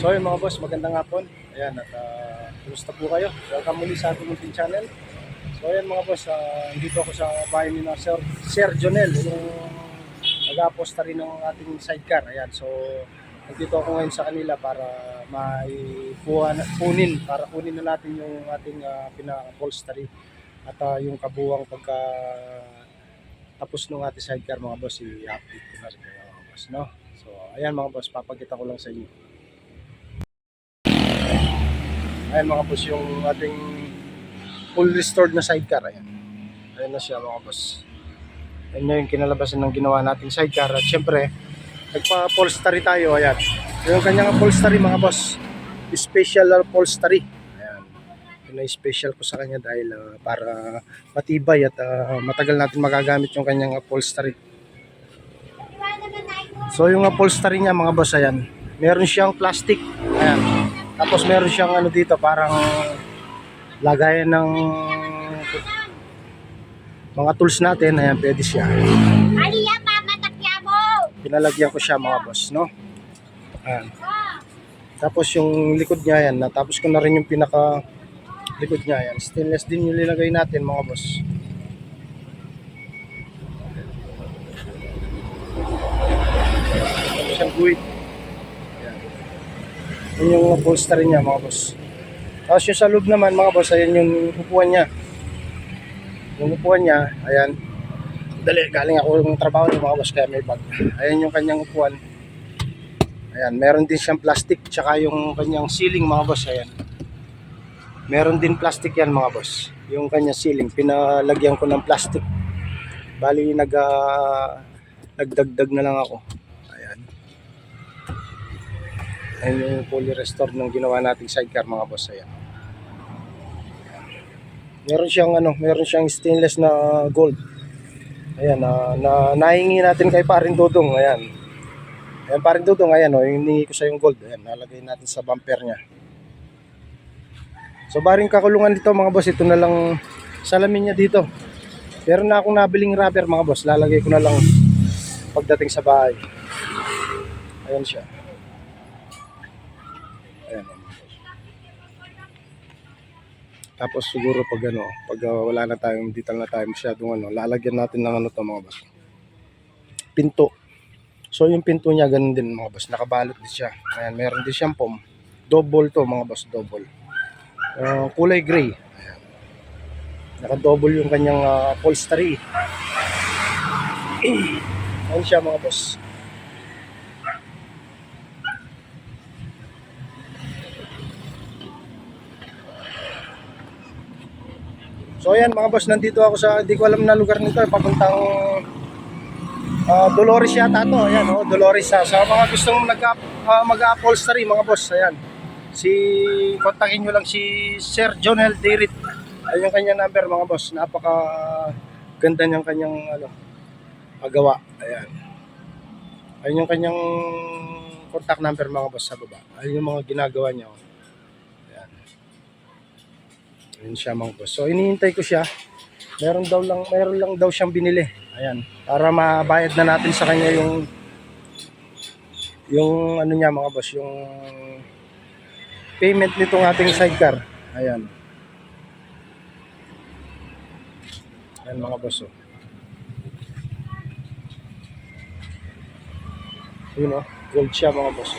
So yun mga boss, magandang hapon. Ayan, at uh, kumusta po kayo? Welcome muli sa ating munting channel. So ayan mga boss, uh, dito ako sa bahay ni na Sir, Sir Jonel, yung nag-aposta rin ng ating sidecar. Ayan, so nandito ako ngayon sa kanila para maipuan, punin, para kunin na natin yung ating uh, pinaka-upholstery at uh, yung kabuwang pagka tapos nung ating sidecar mga boss, i-update ko na rin mga boss, no? So ayan mga boss, papakita ko lang sa inyo. Ayan mga boss, yung ating full restored na sidecar. Ayan. Ayan na siya mga boss. Ayan na yung kinalabasan ng ginawa nating sidecar. At syempre, nagpa-upholstery tayo. Ayan. Yung kanyang upholstery mga boss. Special upholstery. Ayan. Yun na special ko sa kanya dahil ah, para matibay at ah, matagal natin magagamit yung kanyang upholstery. So yung upholstery niya mga boss, ayan. Meron siyang plastic. Tapos meron siyang ano dito, parang lagayan ng mga tools natin. Ayan, pwede siya. Aliya pa, matakya mo! Pinalagyan ko siya mga boss, no? Ayan. Tapos yung likod niya, ayan. Natapos ko na rin yung pinaka likod niya, ayan. Stainless din yung nilagay natin mga boss. Siyang guhit. Yun yung upholstery niya mga boss. Tapos yung sa loob naman mga boss, ayan yung upuan niya. Yung upuan niya, ayan. Dali, galing ako ng trabaho ng mga boss kaya may bag. Ayan yung kanyang upuan. Ayan, meron din siyang plastic tsaka yung kanyang ceiling mga boss, ayan. Meron din plastic yan mga boss. Yung kanyang ceiling, pinalagyan ko ng plastic. Bali, nag, ah, nagdagdag na lang ako. Ayan. Ayan yung fully restored ng ginawa nating sidecar mga boss, ayan. Meron siyang ano, meron siyang stainless na gold. Ayan, na, na nahingi natin kay Parin Dudong, ayan. Ayan, Parin Dudong, ayan, oh, yung hiningi ko sa yung gold. Ayan, nalagay natin sa bumper niya. So, baring kakulungan dito mga boss, ito na lang salamin niya dito. Pero na akong nabiling rubber mga boss, lalagay ko na lang pagdating sa bahay. Ayan siya. Ayan. oh, mga boss. Tapos siguro pag ano, pag uh, wala na tayong detail na tayo masyadong ano, lalagyan natin ng ano to mga boss. Pinto. So yung pinto niya ganun din mga boss, nakabalot din siya. Ayan, meron din siyang pom. Double to mga boss, double. Uh, kulay gray. Ayan. Naka-double yung kanyang uh, upholstery. Ayan siya mga boss. So ayan mga boss, nandito ako sa, hindi ko alam na lugar nito, papuntang ah, Dolores yata to. Ayan, oh, Dolores sa, sa mga gustong nag, uh, mag-upholstery mga boss, ayan. Si, kontakin nyo lang si Sir John L. Dirit. Ayun yung kanyang number mga boss, napaka ganda niyang kanyang ano, magawa. Ayan. Ayun yung kanyang contact number mga boss sa baba. Ayun yung mga ginagawa niya. oh. Ayun siya boss. So iniintay ko siya. Meron daw lang, meron lang daw siyang binili. Ayan. Para mabayad na natin sa kanya yung yung ano niya mga boss, yung payment nitong ating sidecar. Ayan. Ayan mga boss. Oh. Yun oh, gold siya mga boss.